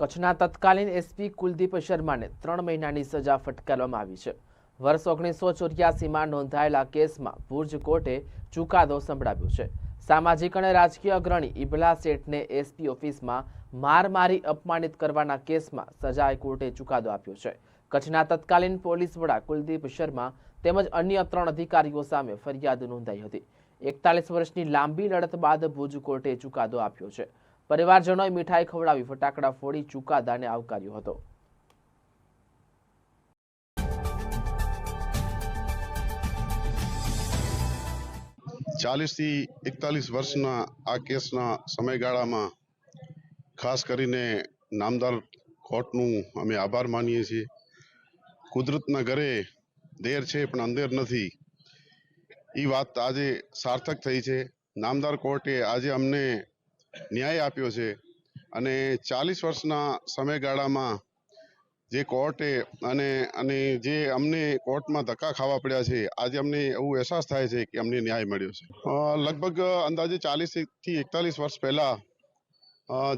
કચ્છના તત્કાલીન એસપી કુલદીપ શર્માને ત્રણ મહિનાની સજા ફટકારવામાં આવી છે. વર્ષ ઓગણીસો ચોર્યાસીમાં નોંધાયેલા કેસમાં ભુજ કોર્ટે ચુકાદો સંભળાવ્યો છે. સામાજિક અને રાજકીય અગ્રણી ઇબલા શેઠને એસપી ઓફિસમાં માર મારી અપમાનિત કરવાના કેસમાં સજાએ કોર્ટે ચુકાદો આપ્યો છે. કચ્છના તત્કાલીન પોલીસ વડા કુલદીપ શર્મા તેમજ અન્ય ત્રણ અધિકારીઓ સામે ફરિયાદ નોંધાઈ હતી. એકતાલીસ વર્ષની લાંબી લડત બાદ ભુજ કોર્ટે ચુકાદો આપ્યો છે. પરિવારજનોએ મીઠાઈ ખવડાવી, ફટાકડા ફોડી, ચુકાદાને આવકાર્યો હતો. ચાલીસથી એકતાલીસ વર્ષના આ કેસના સમયગાળામાં ખાસ કરીને નામદાર કોર્ટનું અમે આભાર માનીએ છીએ. કુદરતના ઘરે દેર છે પણ અંધેર નથી. એ વાત આજે સાર્થક થઈ છે. નામદાર કોર્ટે આજે અમને ન્યાય આપ્યો છે. અને ચાલીસ વર્ષના સમયગાળામાં જે કોર્ટે અને અને જે અમને કોર્ટમાં ધક્કા ખાવા પડ્યા છે, આજે અમને એવું અહેસાસ થાય છે કે અમને ન્યાય મળ્યો છે. લગભગ અંદાજે ચાલીસથી એકતાલીસ વર્ષ પહેલા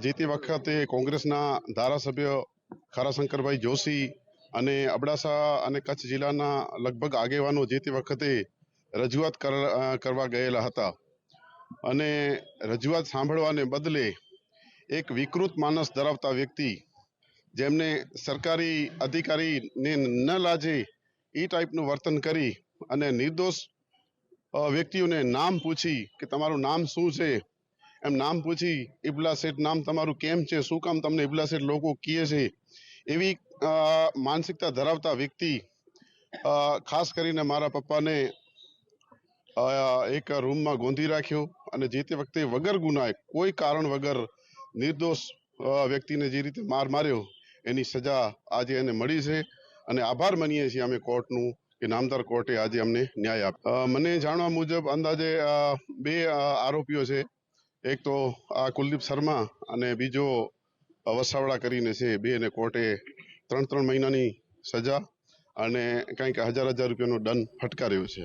જે તે વખતે કોંગ્રેસના ધારાસભ્ય ખારાશંકરભાઈ જોશી અને અબડાસા અને કચ્છ જિલ્લાના લગભગ આગેવાનો જે તે વખતે રજૂઆત કરવા ગયેલા હતા. અને રજૂઆત સાંભળવાને બદલે એક વિકૃત માનસ ધરાવતા વ્યક્તિ જેમને સરકારી અધિકારીને ન લાજે એ ટાઈપનું વર્તન કરી અને નિર્દોષ વ્યક્તિઓને નામ પૂછી કે તમારું નામ શું છે? એમ નામ પૂછી, ઇબલા શેઠ, નામ તમારું કેમ છે? શું કામ તમને ઇબલા શેઠ લોકો કહે છે? એવી માનસિકતા ધરાવતા વ્યક્તિ ખાસ કરીને મારા પપ્પાને એક રૂમમાં ગોંધી રાખ્યો અને જે તે વખતે વગર ગુનાએ કોઈ કારણ વગર નિર્દોષ વ્યક્તિને જે રીતે માર માર્યો, એની સજા આજે એને મળી છે અને આભાર માનીએ છીએ અમે કોર્ટનું કે નામદાર કોર્ટે આજે અમને ન્યાય આપ્યો મને જાણવા મુજબ અંદાજે બે આરોપીઓ છે. એક તો આ કુલદીપ શર્મા અને બીજો વસાવડા કરીને છે બે ને કોર્ટે ત્રણ ત્રણ મહિનાની સજા અને કંઈક હજાર હજાર રૂપિયાનો દંડ ફટકાર્યો છે.